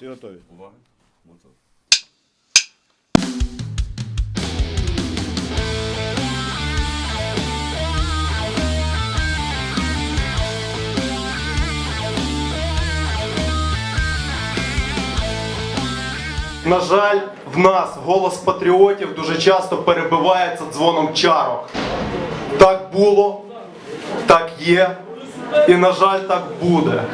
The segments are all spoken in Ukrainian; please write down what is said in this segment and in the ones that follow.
Всі готові? Увага. Мотор. На жаль, в нас голос патріотів дуже часто перебивається дзвоном чарок. Так було, так є, і, на жаль, так буде.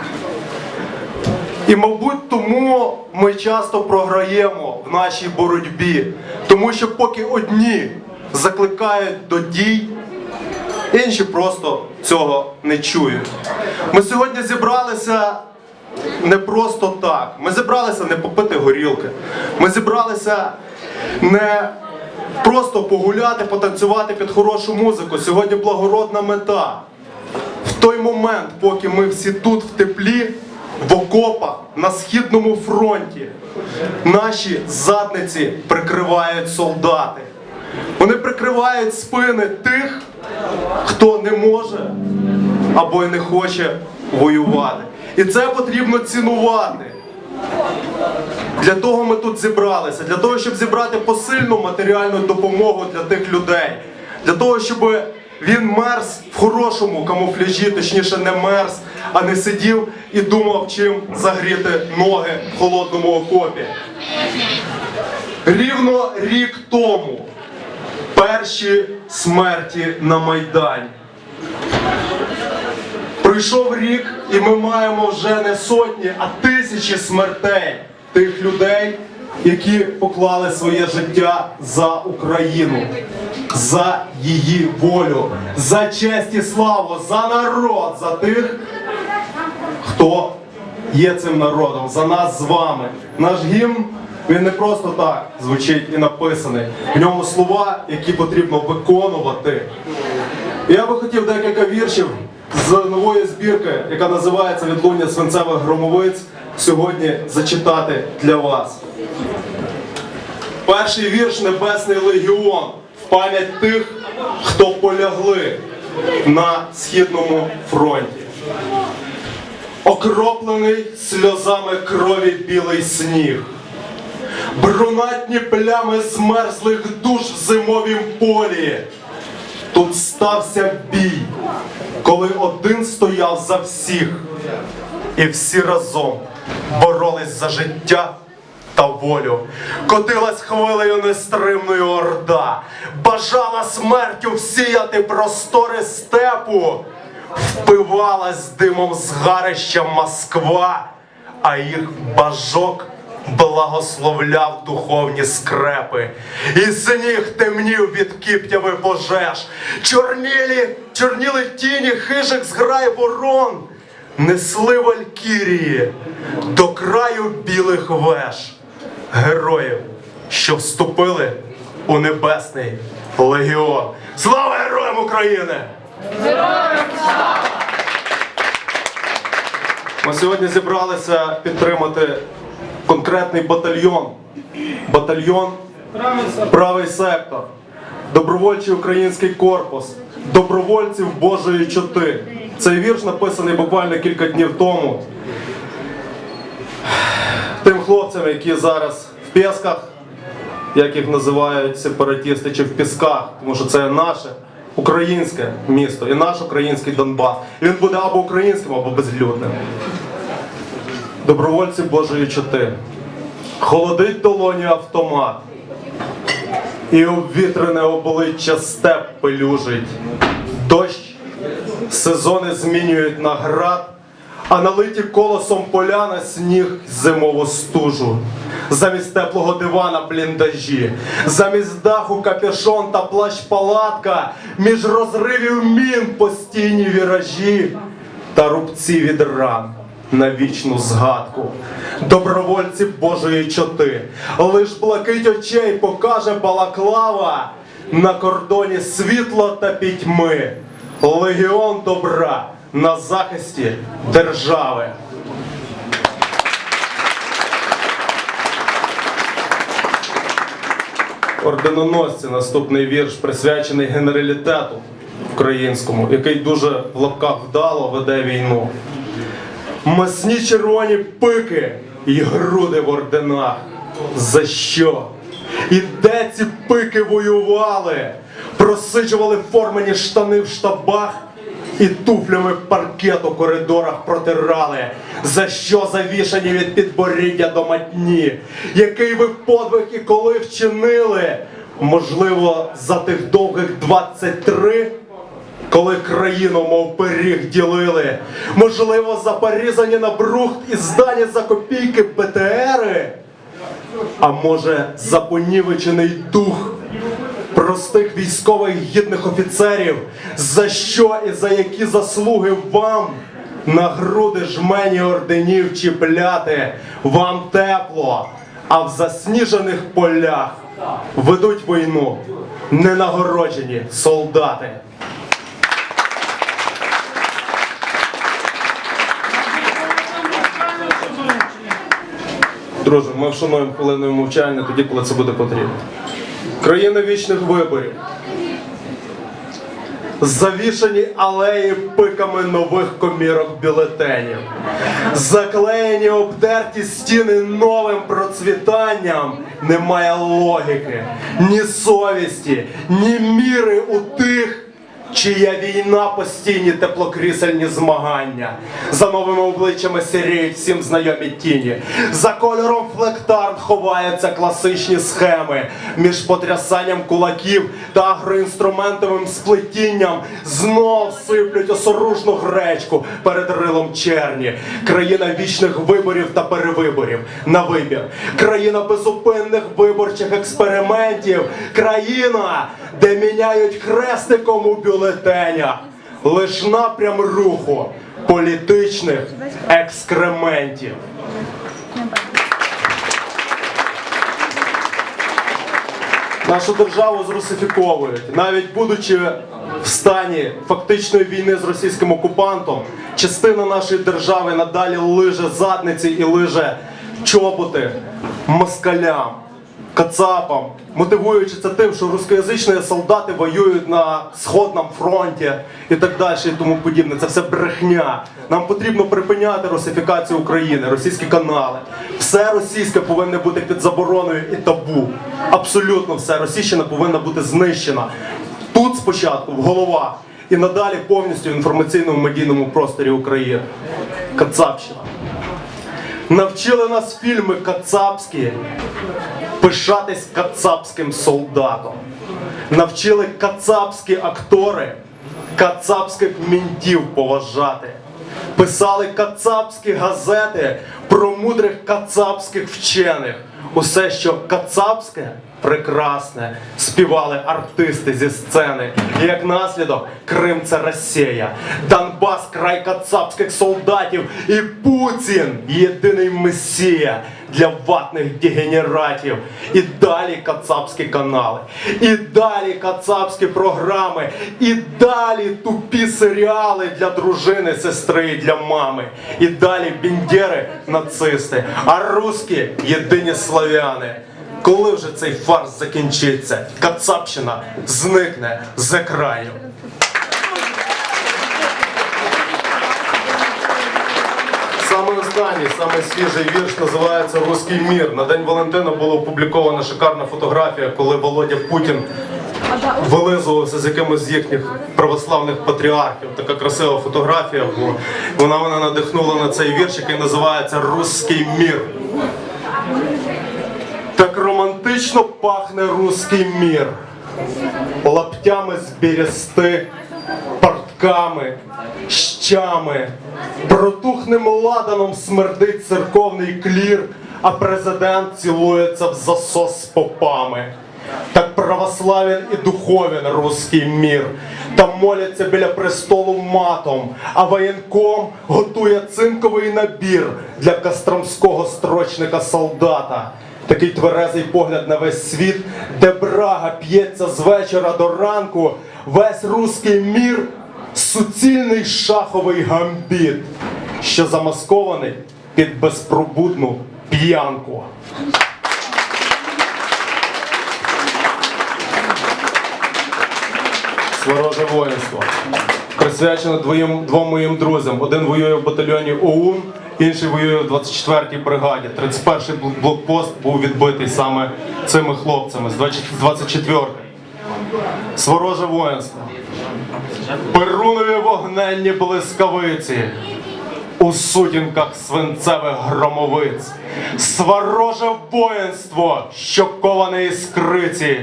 І, мабуть, тому ми часто програємо в нашій боротьбі, тому що поки одні закликають до дій, інші просто цього не чують. Ми сьогодні зібралися не просто так. Ми зібралися не попити горілки. Ми зібралися не просто погуляти, потанцювати під хорошу музику. Сьогодні благородна мета. В той момент, поки ми всі тут в теплі, в окопах, на східному фронті, наші задниці прикривають солдати. Вони прикривають спини тих, хто не може або й не хоче воювати. І це потрібно цінувати. Для того ми тут зібралися, для того, щоб зібрати посильну матеріальну допомогу для тих людей, для того, щоб він мерз в хорошому камуфляжі, точніше не мерз, а не сидів і думав, чим загріти ноги в холодному окопі. Рівно рік тому перші смерті на Майдані. Пройшов рік, і ми маємо вже не сотні, а тисячі смертей тих людей, які поклали своє життя за Україну, за її волю, за честь і славу, за народ, за тих, хто є цим народом, за нас з вами. Наш гімн. Він не просто так звучить і написаний. В ньому слова, які потрібно виконувати. Я би хотів декілька віршів з нової збірки, яка називається Відлуння свинцевих громовиць, сьогодні зачитати для вас. Перший вірш Небесний легіон пам'ять тих, хто полягли на східному фронті. Окроплений сльозами крові білий сніг. Брунатні плями змерзлих душ в зимовім полі. Тут стався бій, коли один стояв за всіх, і всі разом боролись за життя та волю. Котилась хвилею нестримною орда, бажала смертю всіяти простори степу, впивалась димом згарища Москва, а їх бажок благословляв духовні скрепи, і сніг темнів від кіптяви пожеж, чорнілі, чорніли тіні хижих зграй ворон, несли валькірії до краю білих веж, героїв, що вступили у небесний легіон. Слава героям України! Ми сьогодні зібралися підтримати конкретний батальйон. Батальйон Правий сектор, добровольчий український корпус, добровольців Божої чоти. Цей вірш написаний буквально кілька днів тому. Тим хлопцям, які зараз в Пєсках, як їх називають сепаратісти, чи в Пісках, тому що це наше українське місто і наш український Донбас. І він буде або українським, або безлюдним. Добровольці Божої чоти. Холодить долоні автомат. І обвітрене обличчя степ пелюжить. Дощ сезони змінюють на град, а налиті колосом поля на сніг зимову стужу. Замість теплого дивана бліндажі, замість даху капюшон та плащ палатка, між розривів мін постійні віражі та рубці від ран на вічну згадку. Добровольці Божої чоти, лиш блакить очей покаже балаклава на кордоні світла та пітьми. Легіон добра на захисті держави. Орденоносці наступний вірш присвячений генералітету українському, який дуже в лапках вдало веде війну. Масні червоні пики і груди в орденах. За що? І де ці пики воювали? Просичували формені штани в штабах і туфлями паркет у коридорах протирали. За що завішані від підборіддя до матні? Який ви подвиг і коли вчинили? Можливо, за тих довгих 23? Коли країну, мов пиріг, ділили, можливо, запорізані на брухт і здані за копійки БТРи, а може, запонівечений дух простих військових гідних офіцерів, за що і за які заслуги вам на груди жмені орденів чіпляти, вам тепло, а в засніжених полях ведуть війну ненагороджені солдати. Друже, ми вшануємо хвилиною мовчання тоді, коли це буде потрібно. Країна вічних виборів. Завішані алеї пиками нових комірок бюлетенів. Заклеєні обдерті стіни новим процвітанням. Немає логіки, ні совісті, ні міри у тих, Чия війна постійні теплокрісельні змагання, за новими обличчями сіріють всім знайомі тіні. За кольором флектарн ховаються класичні схеми. Між потрясанням кулаків та агроінструментовим сплетінням знов сиплють осоружну гречку перед рилом черні. Країна вічних виборів та перевиборів на вибір. Країна безупинних виборчих експериментів. Країна, де міняють хрестиком у бюлетенях. Лиш напрям руху політичних екскрементів. Нашу державу зрусифіковують, навіть будучи в стані фактичної війни з російським окупантом, частина нашої держави надалі лиже задниці і лиже чоботи москалям, кацапам, мотивуючи це тим, що рускоязичні солдати воюють на сходному фронті і так далі, і тому подібне. Це все брехня. Нам потрібно припиняти русифікацію України, російські канали. Все російське повинно бути під забороною і табу. Абсолютно все. Російщина повинна бути знищена. Тут спочатку, в головах, і надалі повністю в інформаційному медійному просторі України. Кацапщина. Навчили нас фільми кацапські пишатись кацапським солдатом. Навчили кацапські актори кацапських мінтів поважати. Писали кацапські газети про мудрих кацапських вчених. Усе, що кацапське, прекрасне, співали артисти зі сцени. І як наслідок Крим це Росія, Донбас край кацапських солдатів і Путін єдиний месія для ватних дегенератів. І далі кацапські канали, і далі кацапські програми, і далі тупі серіали для дружини, сестри і для мами. І далі біндєри, нацисти, а русські єдині славяни. Коли вже цей фарс закінчиться, Кацапщина зникне з екранів. Саме останній, саме свіжий вірш називається Руський мір. На День Валентина була опублікована шикарна фотографія, коли Володя Путін вилизувався з якимось з їхніх православних патріархів. Така красива фотографія була. Вона мене надихнула на цей вірш, який називається Руський мір. Романтично пахне руський мір. Лаптями з берести, партками, щами. Протухним ладаном смердить церковний клір, а президент цілується в засос з попами. Так православен і духовен руський мір. Там моляться біля престолу матом, а воєнком готує цинковий набір для костромського строчника солдата. Такий тверезий погляд на весь світ, де брага п'ється з вечора до ранку, весь руський мір суцільний шаховий гамбіт, що замаскований під безпробудну п'янку. Вороже воїнство. Присвячено двом моїм друзям. Один воює в батальйоні ОУН, інший воює в 24-й бригаді. 31-й блокпост був відбитий саме цими хлопцями з 24-ї. Свороже воїнство. Перунові вогненні блискавиці. У сутінках свинцевих громовиць. Свароже воїнство, що коване із криці,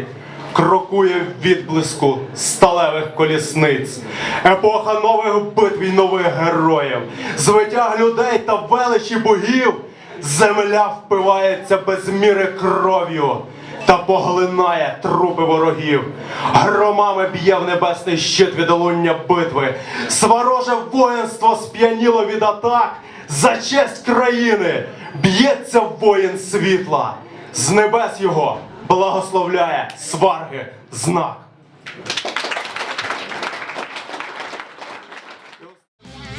крокує в відблиску сталевих колісниць. Епоха нових битв і нових героїв, звитяг людей та величі богів. Земля впивається без міри кров'ю та поглинає трупи ворогів. Громами б'є в небесний щит відолуння битви. Свароже воїнство сп'яніло від атак. За честь країни б'ється воїн світла. З небес його благословляє сварги знак.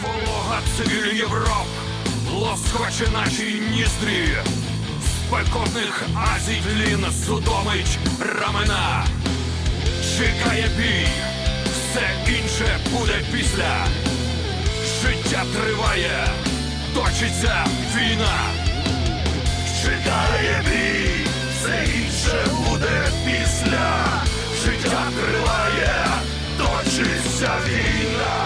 Волога цивіль Європ, лоскоче наші ніздрі, спекотних Азій тлін судомить рамена. Чекає бій, все інше буде після. Життя триває, точиться війна. Чекає бій, після.